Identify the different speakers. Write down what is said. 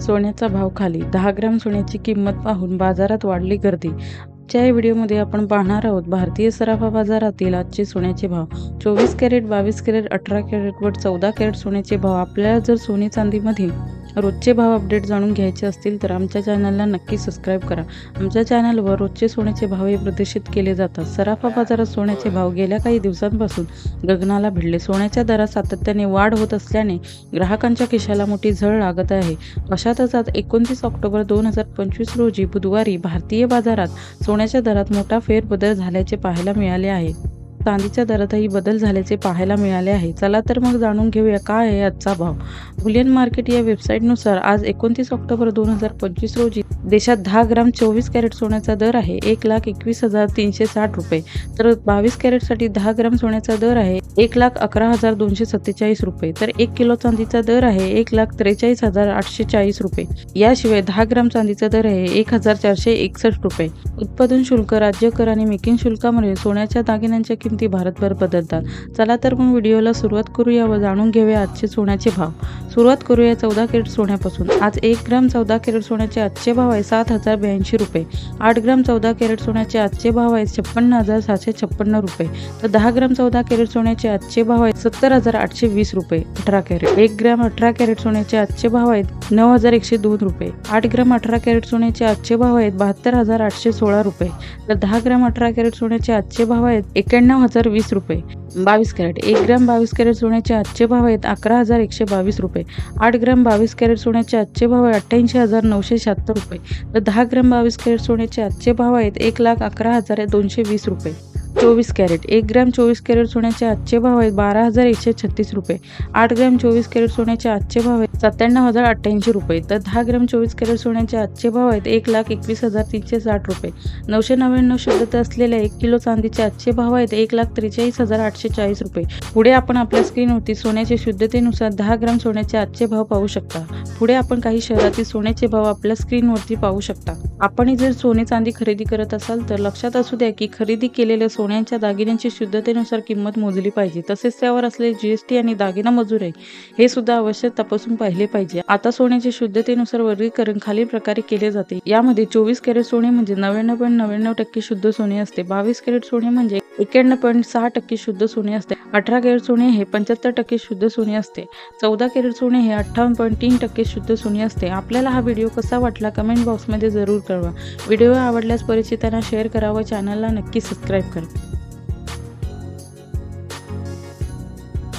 Speaker 1: सोन्याचा भाव खाली. दहा ग्रॅम सोन्याची किंमत पाहून बाजारात वाढली गर्दी. आजच्या या व्हिडिओमध्ये आपण पाहणार आहोत भारतीय सराफा बाजारातील आजचे सोन्याचे भाव. चोवीस कॅरेट बावीस कॅरेट अठरा कॅरेट व चौदा कॅरेट सोन्याचे भाव. आपल्याला जर सोने चांदीमध्ये रोजचे भाव अपडेट जाणून घ्यायचे असतील तर आमच्या चॅनलला नक्की सबस्क्राईब करा. आमच्या चॅनलवर रोजचे सोन्याचे भाव हे प्रदर्शित केले जातात. सराफा बाजारात सोन्याचे भाव गेल्या काही दिवसांपासून गगनाला भिडले. सोन्याच्या दरात सातत्याने वाढ होत असल्याने ग्राहकांच्या खिशाला मोठी झळ लागत आहे. अशातच आज एकोणतीस ऑक्टोबर दोन हजार पंचवीस रोजी बुधवारी भारतीय बाजारात सोन्याच्या दरात मोठा फेरबदल झाल्याचे पाहायला मिळाले आहे. चांदीच्या दरातही बदल झाल्याचे पाहायला मिळाले आहे. चला तर मग जाणून घेऊया काय आहे आजचा भाव. बुलियन मार्केट या वेबसाईटनुसार आज एकोणतीस ऑक्टोबर दोन हजार पंचवीस रोजी देशात दहा ग्राम चोवीस कॅरेट सोन्याचा दर आहे एक लाख एकवीस हजार तीनशे साठ रुपये. तर बावीस कॅरेटसाठी दहा ग्राम सोन्याचा दर आहे एक लाख अकरा हजार दोनशे सत्तेचाळीस रुपये. तर एक किलो चांदीचा दर आहे एक लाख त्रेचाळीस हजार आठशे चाळीस रुपये. याशिवाय दहा ग्राम चांदीचा दर आहे एक हजार चारशे एकसष्ट रुपये. उत्पादन शुल्क राज्य कर आणि मेकिंग शुल्कामुळे सोन्याच्या दागिन्यांच्या किमती भारतभर बदलतात. चला तर मग व्हिडिओला सुरुवात करूया व जाणून घेऊया आजचे सोन्याचे भाव. सुरुवात करूया चौदा कॅरेट सोन्यापासून. आज एक ग्राम चौदा कॅरेट सोन्याचे आजचे भाव आहे सात हजार ब्याऐंशी रुपये. आठ ग्राम चौदा कॅरेट सोन्याचे आजचे भाव आहे छप्पन्न हजार सातशे छप्पन्न रुपये. तर दहा ग्राम चौदा कॅरेट सोन्याचे आजचे भाव आहेत सत्तर हजार आठशे वीस रुपये. अठरा कॅरेट. एक ग्राम अठरा कॅरेट सोन्याचे आजचे भाव आहेत नऊ हजार एकशे दोन रुपये. आठ ग्राम अठरा कॅरेट सोन्याचे आजचे भाव आहेत बहात्तर हजार आठशे सोळा रुपये. तर दहा ग्राम अठरा कॅरेट सोन्याचे आजचे भाव आहेत एक्याण्णव हजार वीस रुपये. बावीस कॅरेट. एक ग्राम बावीस कॅरेट सोन्याचे आजचे भाव आहेत अकरा हजार एकशे बावीस रुपये. आठ ग्राम बावीस कॅरेट सोन्याचे आजचे भाव आहे अठ्ठ्याऐंशी हजार नऊशे शहात्तर रुपये. तर दहा ग्राम बावीस कॅरेट सोन्याचे आजचे भाव आहेत एक लाख अकरा हजार दोनशे वीस रुपये. चोवीस कॅरेट. एक ग्रॅम चोवीस कॅरेट सोन्याचे आजचे भाव आहेत बारा हजार एकशे छत्तीस रुपये. आठ ग्रॅम चोवीस कॅरेट सोन्याचे आजचे भाव आहेत सत्त्याण्णव हजार अठ्ठ्याऐंशी रुपये. तर दहा ग्रॅम चोवीस कॅरेट सोन्याचे आजचे भाव आहेत एक लाख एकवीस हजार तीनशे साठ रुपये. नऊशे नव्याण्णव शुद्धता असलेल्या एक किलो चांदीचे आजचे भाव आहेत एक लाख त्रेचाळीस हजार आठशे चाळीस रुपये. पुढे आपण आपल्या स्क्रीनवरती सोन्याच्या शुद्धतेनुसार दहा ग्रॅम सोन्याचे आजचे भाव पाहू शकता. पुढे आपण काही शहरातील सोन्याचे भाव आपल्या स्क्रीनवरती पाहू शकता. आपण जर सोने चांदी खरेदी करत असाल तर लक्षात असू द्या की खरेदी केलेल्या सोन्याच्या दागिन्यांची शुद्धतेनुसार किंमत मोजली पाहिजे. तसेच त्यावर असलेले जीएसटी आणि दागिना मजूर आहे. हे सुद्धा अवश्य तपासून पाहिले पाहिजे. आता सोन्याच्या शुद्धतेनुसार वर्गीकरण खालील प्रकारे केले जाते. यामध्ये चोवीस कॅरेट सोने म्हणजे नव्याण्णव पॉईंट नव्याण्णव टक्के शुद्ध सोने असते. बावीस कॅरेट सोने म्हणजे एक्याण्णव पॉईंट सहा टक्के शुद्ध सोने असते. अठरा केरेट सोने हे पंच्याहत्तर टक्के शुद्ध सोने असते. चौदा केरेट सोने हे अठ्ठावन्न पॉईंट तीन टक्के शुद्ध सोने असते. आपल्याला हा व्हिडिओ कसा वाटला कमेंट बॉक्समध्ये जरूर कळवा. व्हिडिओ आवडल्यास परिचितांना शेअर करा व चॅनलला नक्की सबस्क्राईब करा.